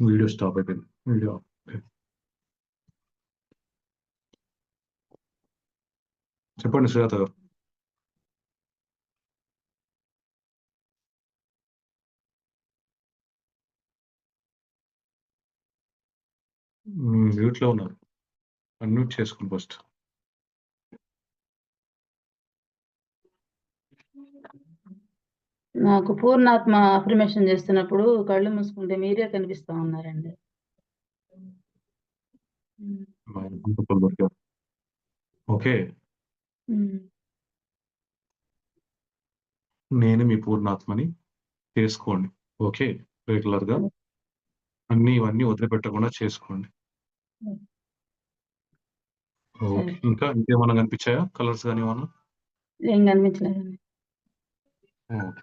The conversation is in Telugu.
వీడియో స్టాప్ అయిపోయింది వీడియో చెప్పండి సుజాత గారు మ్యూట్లో ఉన్నారు అన్మ్యూట్ చేసుకోండి ఫస్ట్ నాకు పూర్ణాత్మ అఫర్మేషన్ చేస్తున్నప్పుడు కళ్ళు మూసుకుంటే మీరే కనిపిస్తా ఉన్నారండి. ఓకే. నేను మీ పూర్ణాత్మని చేసుకోండి. ఓకే రెగ్యులర్గా అన్ని ఇవన్నీ వదిలిపెట్టకుండా చేసుకోండి. ఓకే ఇంకా ఇంకేమన్నా కనిపించాయా? కలర్స్ కానీ ఏమన్నా? ఏం కనిపించలేదండి. ఓకే.